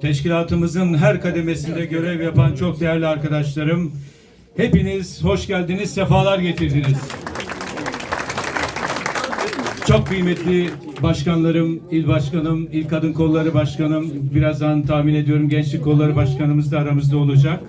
Teşkilatımızın her kademesinde görev yapan çok değerli arkadaşlarım, hepiniz hoş geldiniz, sefalar getirdiniz. Çok kıymetli başkanlarım, il başkanım, il kadın kolları başkanım, birazdan tahmin ediyorum gençlik kolları başkanımız da aramızda olacak.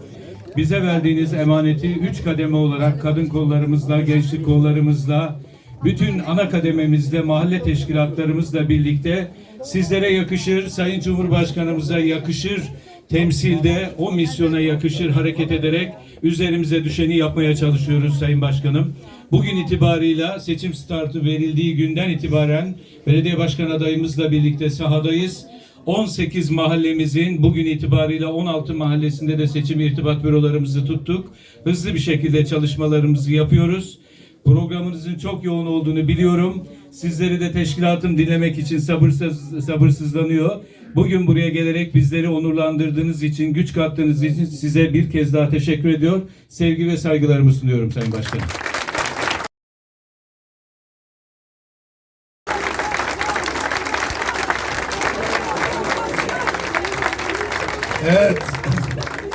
Bize verdiğiniz emaneti üç kademe olarak kadın kollarımızla, gençlik kollarımızla, bütün ana kadememizle, mahalle teşkilatlarımızla birlikte sizlere yakışır, Sayın Cumhurbaşkanımıza yakışır, temsilde o misyona yakışır hareket ederek üzerimize düşeni yapmaya çalışıyoruz Sayın Başkanım. Bugün itibarıyla seçim startı verildiği günden itibaren belediye başkan adayımızla birlikte sahadayız. 18 mahallemizin bugün itibarıyla 16 mahallesinde de seçim irtibat bürolarımızı tuttuk. Hızlı bir şekilde çalışmalarımızı yapıyoruz. Programınızın çok yoğun olduğunu biliyorum. Sizleri de teşkilatım dinlemek için sabırsız, sabırsızlanıyor. Bugün buraya gelerek bizleri onurlandırdığınız için, güç kattığınız için size bir kez daha teşekkür ediyor. Sevgi ve saygılarımı sunuyorum Sayın Başkanım. Evet.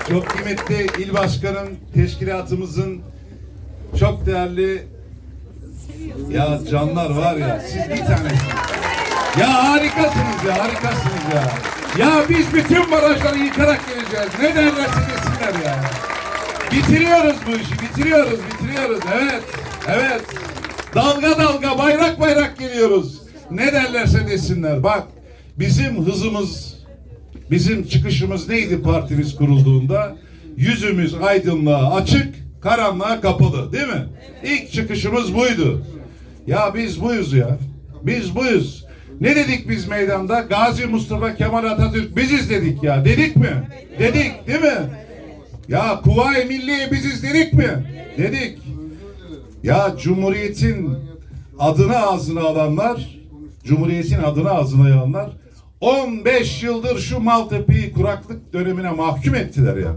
Çok kıymetli il başkanım, teşkilatımızın çok değerli ya canlar var ya siz bir tanesiniz. Ya harikasınız ya harikasınız ya. Ya biz bütün barajları yıkarak geleceğiz. Ne derlerse desinler ya. Bitiriyoruz bu işi bitiriyoruz bitiriyoruz evet evet. Dalga dalga bayrak bayrak geliyoruz. Ne derlerse desinler bak bizim hızımız Bizim çıkışımız neydi partimiz kurulduğunda? Yüzümüz aydınlığa açık, karanlığa kapalı değil mi? İlk çıkışımız buydu. Ya biz buyuz ya. Biz buyuz. Ne dedik biz meydanda? Gazi Mustafa Kemal Atatürk biziz dedik ya. Dedik mi? Dedik değil mi? Ya Kuvayi Milliye biziz dedik mi? Dedik. Ya Cumhuriyet'in adını ağzına alanlar, Cumhuriyet'in adını ağzına alanlar 15 yıldır şu Maltepe'yi kuraklık dönemine mahkum ettiler ya.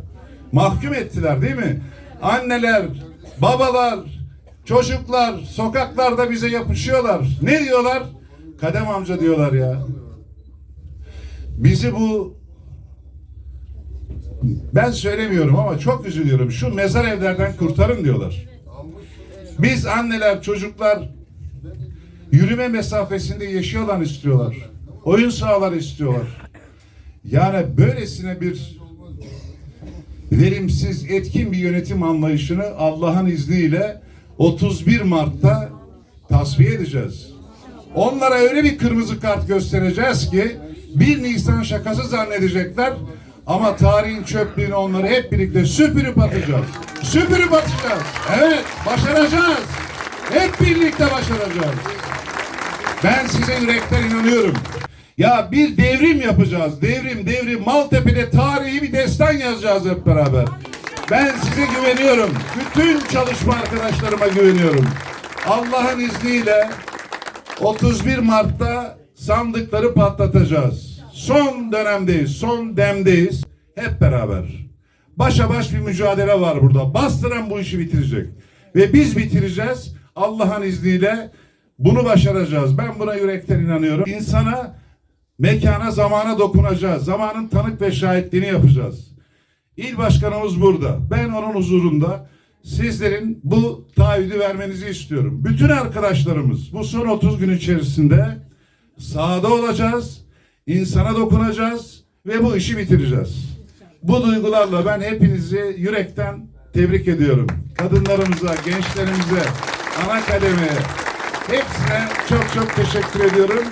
Mahkum ettiler değil mi? Anneler, babalar, çocuklar sokaklarda bize yapışıyorlar. Ne diyorlar? Kadem amca diyorlar ya. Bizi bu ben söylemiyorum ama çok üzülüyorum. Şu mezar evlerden kurtarın diyorlar. Biz anneler, çocuklar yürüme mesafesinde yaşıyorlar istiyorlar. Oyun sahaları istiyorlar. Yani böylesine bir verimsiz, etkin bir yönetim anlayışını Allah'ın izniyle 31 Mart'ta tasfiye edeceğiz. Onlara öyle bir kırmızı kart göstereceğiz ki 1 Nisan şakası zannedecekler ama tarihin çöplüğünü onları hep birlikte süpürüp atacağız. Süpürüp atacağız. Evet, başaracağız. Hep birlikte başaracağız. Ben size yürekten inanıyorum. Ya bir devrim yapacağız. Devrim, devrim. Maltepe'de tarihi bir destan yazacağız hep beraber. Ben size güveniyorum. Bütün çalışma arkadaşlarıma güveniyorum. Allah'ın izniyle 31 Mart'ta sandıkları patlatacağız. Son dönemdeyiz, son demdeyiz. Hep beraber. Başa baş bir mücadele var burada. Bastıran bu işi bitirecek. Ve biz bitireceğiz. Allah'ın izniyle bunu başaracağız. Ben buna yürekten inanıyorum. İnsana, mekana, zamana dokunacağız. Zamanın tanık ve şahitliğini yapacağız. İl başkanımız burada. Ben onun huzurunda sizlerin bu taahhüdü vermenizi istiyorum. Bütün arkadaşlarımız bu son 30 gün içerisinde sahada olacağız. insana dokunacağız ve bu işi bitireceğiz. Bu duygularla ben hepinizi yürekten tebrik ediyorum. Kadınlarımıza, gençlerimize, ana kademeye hepsine çok çok teşekkür ediyorum.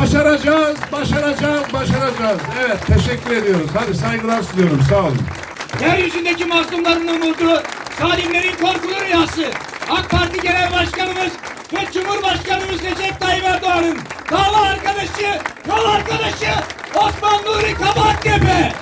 Başaracağız, başaracağız, başaracağız. Evet, teşekkür ediyoruz. Hadi saygılar sunuyorum. Sağ olun. Yeryüzündeki mazlumların umudu, zalimlerin korkulu rüyası. AK Parti Genel Başkanımız ve Cumhurbaşkanımız Recep Tayyip Erdoğan'ın dava arkadaşı, yol arkadaşı Osman Nuri Kabaktepe.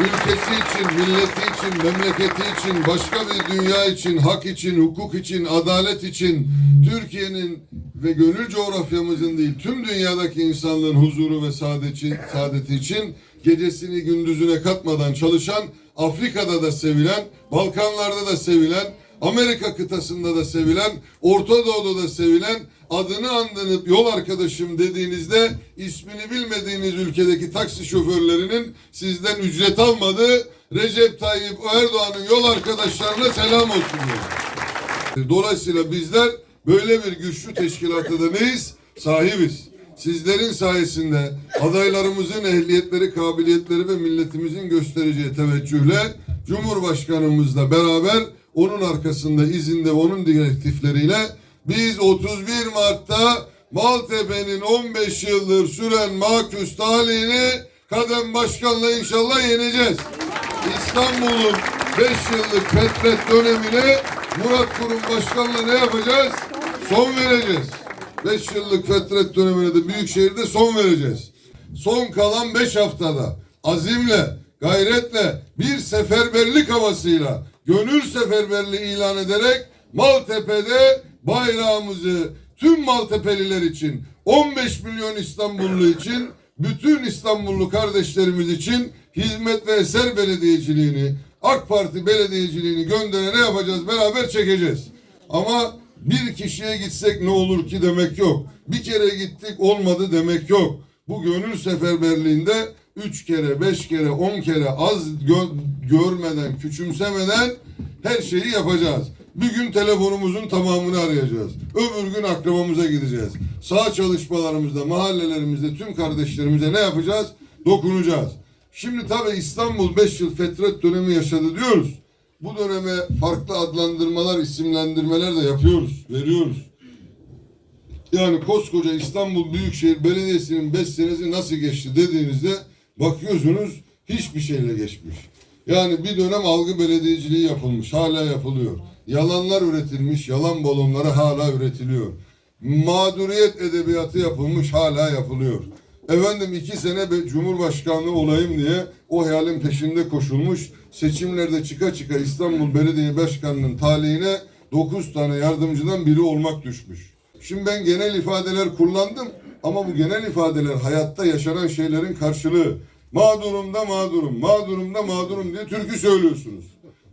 Ülkesi için, milleti için, memleketi için, başka bir dünya için, hak için, hukuk için, adalet için, Türkiye'nin ve gönül coğrafyamızın değil, tüm dünyadaki insanlığın huzuru ve saadeti, saadeti için gecesini gündüzüne katmadan çalışan, Afrika'da da sevilen, Balkanlarda da sevilen, Amerika kıtasında da sevilen, Orta Doğu'da da sevilen, adını andınıp yol arkadaşım dediğinizde ismini bilmediğiniz ülkedeki taksi şoförlerinin sizden ücret almadığı Recep Tayyip Erdoğan'ın yol arkadaşlarına selam olsun diyor. Dolayısıyla bizler böyle bir güçlü teşkilatta da neyiz? Sahibiz. Sizlerin sayesinde adaylarımızın ehliyetleri, kabiliyetleri ve milletimizin göstereceği teveccühle Cumhurbaşkanımızla beraber onun arkasında izinde onun direktifleriyle biz 31 Mart'ta Maltepe'nin 15 yıldır süren maküs talihini kadem başkanla inşallah yeneceğiz. İstanbul'un 5 yıllık fetret dönemine Murat Kurum Başkan'la ne yapacağız? Son vereceğiz. 5 yıllık fetret dönemine de Büyükşehir'de son vereceğiz. Son kalan 5 haftada azimle, gayretle, bir seferberlik havasıyla, gönül seferberliği ilan ederek Maltepe'de bayrağımızı tüm Maltepeliler için, 15 milyon İstanbullu için, bütün İstanbullu kardeşlerimiz için hizmet ve eser belediyeciliğini, AK Parti belediyeciliğini göndere ne yapacağız? Beraber çekeceğiz. Ama bir kişiye gitsek ne olur ki demek yok. Bir kere gittik olmadı demek yok. Bu gönül seferberliğinde üç kere, beş kere, on kere az gö- görmeden, küçümsemeden her şeyi yapacağız. Bir gün telefonumuzun tamamını arayacağız. Öbür gün akrabamıza gideceğiz. Sağ çalışmalarımızda, mahallelerimizde tüm kardeşlerimize ne yapacağız? Dokunacağız. Şimdi tabii İstanbul 5 yıl fetret dönemi yaşadı diyoruz. Bu döneme farklı adlandırmalar, isimlendirmeler de yapıyoruz, veriyoruz. Yani koskoca İstanbul Büyükşehir Belediyesi'nin 5 senesi nasıl geçti dediğinizde bakıyorsunuz hiçbir şeyle geçmiş. Yani bir dönem algı belediyeciliği yapılmış, hala yapılıyor. Yalanlar üretilmiş, yalan balonları hala üretiliyor. Mağduriyet edebiyatı yapılmış, hala yapılıyor. Efendim iki sene Cumhurbaşkanlığı olayım diye o hayalin peşinde koşulmuş. Seçimlerde çıka çıka İstanbul Belediye Başkanı'nın talihine 9 tane yardımcıdan biri olmak düşmüş. Şimdi ben genel ifadeler kullandım ama bu genel ifadeler hayatta yaşanan şeylerin karşılığı. Mağdurum da mağdurum, mağdurum da mağdurum diye türkü söylüyorsunuz.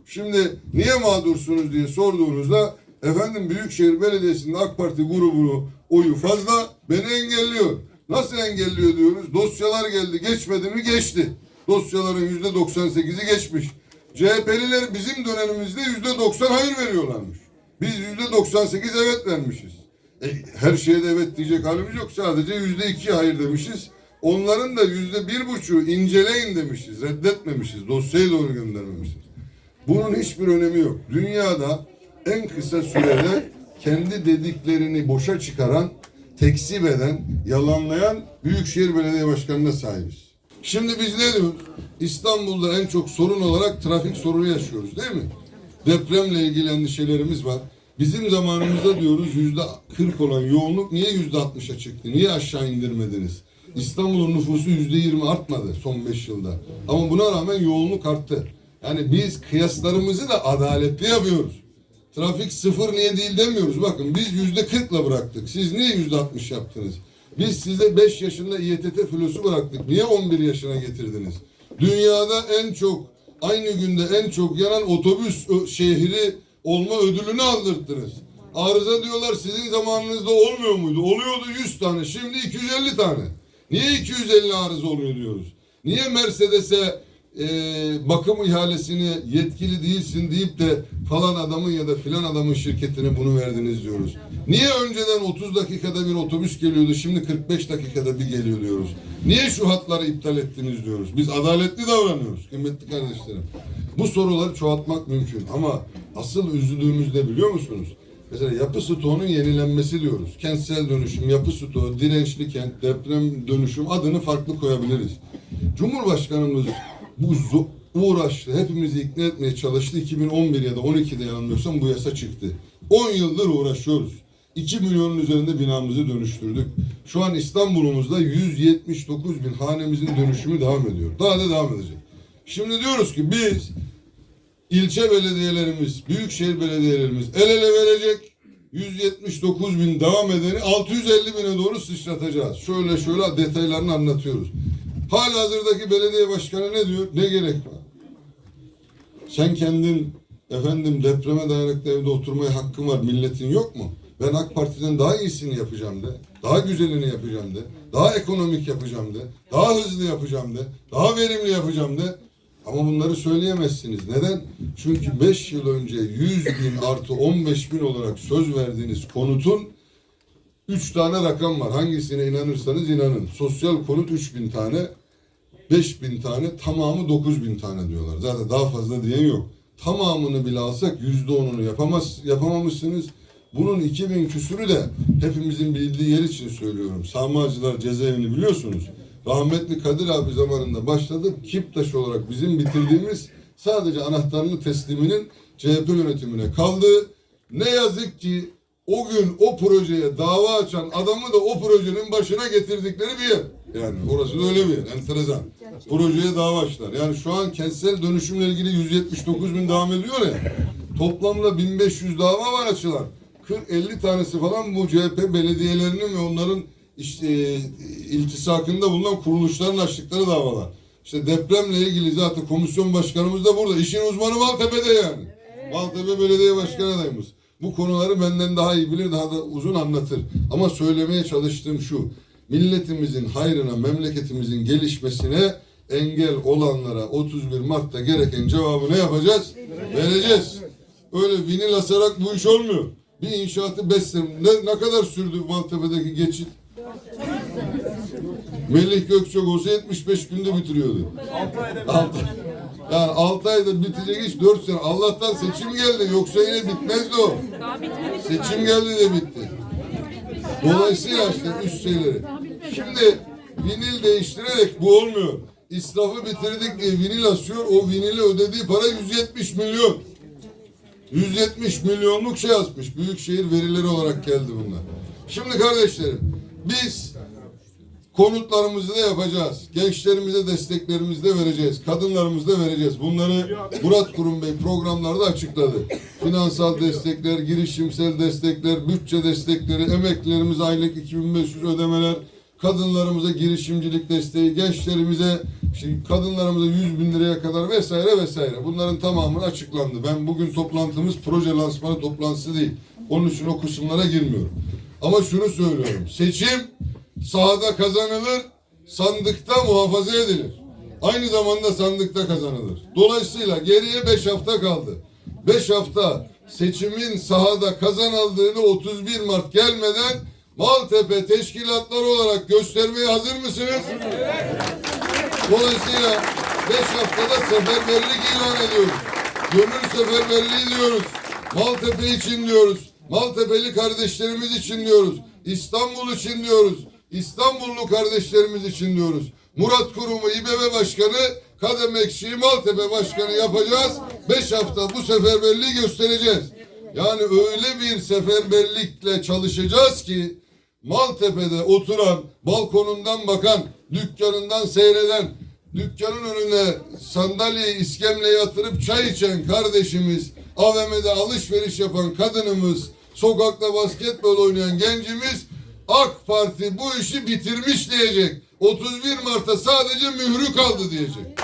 Şimdi niye mağdursunuz diye sorduğunuzda efendim Büyükşehir Belediyesi'nde AK Parti grubunu oyu fazla beni engelliyor. Nasıl engelliyor diyoruz? Dosyalar geldi geçmedi mi geçti. Dosyaların yüzde 98'i geçmiş. CHP'liler bizim dönemimizde yüzde 90 hayır veriyorlarmış. Biz yüzde 98 evet vermişiz. E, her şeye de evet diyecek halimiz yok. Sadece yüzde iki hayır demişiz. Onların da yüzde bir buçuğu inceleyin demişiz. Reddetmemişiz. Dosyayı doğru göndermemişiz. Bunun hiçbir önemi yok. Dünyada en kısa sürede kendi dediklerini boşa çıkaran, tekzip eden, yalanlayan Büyükşehir Belediye Başkanı'na sahibiz. Şimdi biz ne diyoruz? İstanbul'da en çok sorun olarak trafik sorunu yaşıyoruz değil mi? Depremle ilgili endişelerimiz var. Bizim zamanımızda diyoruz yüzde 40 olan yoğunluk niye yüzde 60'a çıktı? Niye aşağı indirmediniz? İstanbul'un nüfusu yüzde 20 artmadı son 5 yılda. Ama buna rağmen yoğunluk arttı. Yani biz kıyaslarımızı da adaletli yapıyoruz. Trafik sıfır niye değil demiyoruz. Bakın biz yüzde 40'la bıraktık. Siz niye yüzde 60 yaptınız? Biz size 5 yaşında İETT filosu bıraktık. Niye 11 yaşına getirdiniz? Dünyada en çok aynı günde en çok yanan otobüs şehri olma ödülünü aldırttınız. Arıza diyorlar sizin zamanınızda olmuyor muydu? Oluyordu 100 tane. Şimdi 250 tane. Niye 250 arıza oluyor diyoruz? Niye Mercedes'e e, bakım ihalesini yetkili değilsin deyip de falan adamın ya da filan adamın şirketine bunu verdiniz diyoruz. Niye önceden 30 dakikada bir otobüs geliyordu şimdi 45 dakikada bir geliyor diyoruz. Niye şu hatları iptal ettiniz diyoruz. Biz adaletli davranıyoruz kıymetli kardeşlerim. Bu soruları çoğaltmak mümkün ama asıl üzüldüğümüz ne biliyor musunuz? Mesela yapı stoğunun yenilenmesi diyoruz. Kentsel dönüşüm, yapı stoğu, dirençli kent, deprem dönüşüm adını farklı koyabiliriz. Cumhurbaşkanımız bu uğraştı, hepimizi ikna etmeye çalıştı. 2011 ya da 12'de yanılmıyorsam bu yasa çıktı. 10 yıldır uğraşıyoruz. 2 milyonun üzerinde binamızı dönüştürdük. Şu an İstanbul'umuzda 179 bin hanemizin dönüşümü devam ediyor. Daha da devam edecek. Şimdi diyoruz ki biz ilçe belediyelerimiz, büyükşehir belediyelerimiz el ele verecek. 179 bin devam edeni 650 bine doğru sıçratacağız. Şöyle şöyle detaylarını anlatıyoruz. Hala hazırdaki belediye başkanı ne diyor? Ne gerek var? Sen kendin Efendim depreme dayanıklı evde oturmaya hakkım var. Milletin yok mu? Ben AK Parti'den daha iyisini yapacağım de. Daha güzelini yapacağım de. Daha ekonomik yapacağım de. Daha hızlı yapacağım de. Daha verimli yapacağım de. Ama bunları söyleyemezsiniz. Neden? Çünkü 5 yıl önce 100 bin artı 15 bin olarak söz verdiğiniz konutun 3 tane rakam var. Hangisine inanırsanız inanın. Sosyal konut 3 bin tane. 5 bin tane tamamı 9 bin tane diyorlar. Zaten daha fazla diyen yok. Tamamını bile alsak yüzde onunu yapamaz, yapamamışsınız. Bunun 2000 küsürü de hepimizin bildiği yer için söylüyorum. Sağmacılar cezaevini biliyorsunuz. Rahmetli Kadir abi zamanında başladı. Kiptaş olarak bizim bitirdiğimiz sadece anahtarını tesliminin CHP yönetimine kaldı. Ne yazık ki o gün o projeye dava açan adamı da o projenin başına getirdikleri bir yer. Yani orası da öyle bir yer. Enteresan. Projeye dava açtılar. Yani şu an kentsel dönüşümle ilgili 179 bin devam ediyor ya. Toplamda 1500 dava var açılan. 40-50 tanesi falan bu CHP belediyelerinin ve onların işte e, iltisakında bulunan kuruluşların açtıkları davalar. İşte depremle ilgili zaten komisyon başkanımız da burada. İşin uzmanı Maltepe'de yani. Maltepe Belediye Başkanı adayımız. Bu konuları benden daha iyi bilir, daha da uzun anlatır. Ama söylemeye çalıştığım şu. Milletimizin hayrına, memleketimizin gelişmesine engel olanlara 31 Mart'ta gereken cevabı ne yapacağız? Vereceğiz. Öyle vinil asarak bu iş olmuyor. Bir inşaatı 5 sene. Ne, ne kadar sürdü Maltepe'deki geçit? Melih Gökçek olsa 75 günde bitiriyordu. 6 Yani 6 ayda bitecek iş 4 sene. Allah'tan seçim geldi. Yoksa yine bitmezdi o. Seçim geldi de bitti. Dolayısıyla işte üst şeyleri. Şimdi vinil değiştirerek bu olmuyor. İsrafı bitirdik diye vinil asıyor. O vinili ödediği para 170 milyon. 170 milyonluk şey asmış. Büyükşehir verileri olarak geldi bunlar. Şimdi kardeşlerim biz konutlarımızı da yapacağız. Gençlerimize desteklerimizi de vereceğiz. Kadınlarımızı da vereceğiz. Bunları Murat Kurum Bey programlarda açıkladı. Finansal destekler, girişimsel destekler, bütçe destekleri, emeklilerimize aylık 2500 ödemeler, kadınlarımıza girişimcilik desteği, gençlerimize, şimdi kadınlarımıza 100 bin liraya kadar vesaire vesaire. Bunların tamamı açıklandı. Ben bugün toplantımız proje lansmanı toplantısı değil. Onun için o kısımlara girmiyorum. Ama şunu söylüyorum. Seçim sahada kazanılır, sandıkta muhafaza edilir. Aynı zamanda sandıkta kazanılır. Dolayısıyla geriye 5 hafta kaldı. 5 hafta seçimin sahada kazanıldığını 31 Mart gelmeden Maltepe teşkilatları olarak göstermeye hazır mısınız? Dolayısıyla 5 haftada seferberlik ilan ediyoruz. Gönül seferberliği diyoruz. Maltepe için diyoruz. Maltepeli kardeşlerimiz için diyoruz. İstanbul için diyoruz. İstanbullu kardeşlerimiz için diyoruz. Murat Kurumu İBB Başkanı, Kadem Ekşi'yi Maltepe Başkanı yapacağız. Beş hafta bu seferberliği göstereceğiz. Yani öyle bir seferberlikle çalışacağız ki Maltepe'de oturan, balkonundan bakan, dükkanından seyreden, dükkanın önüne sandalyeyi iskemleye yatırıp çay içen kardeşimiz, AVM'de alışveriş yapan kadınımız, sokakta basketbol oynayan gencimiz AK Parti bu işi bitirmiş diyecek. 31 Mart'ta sadece mührü kaldı diyecek.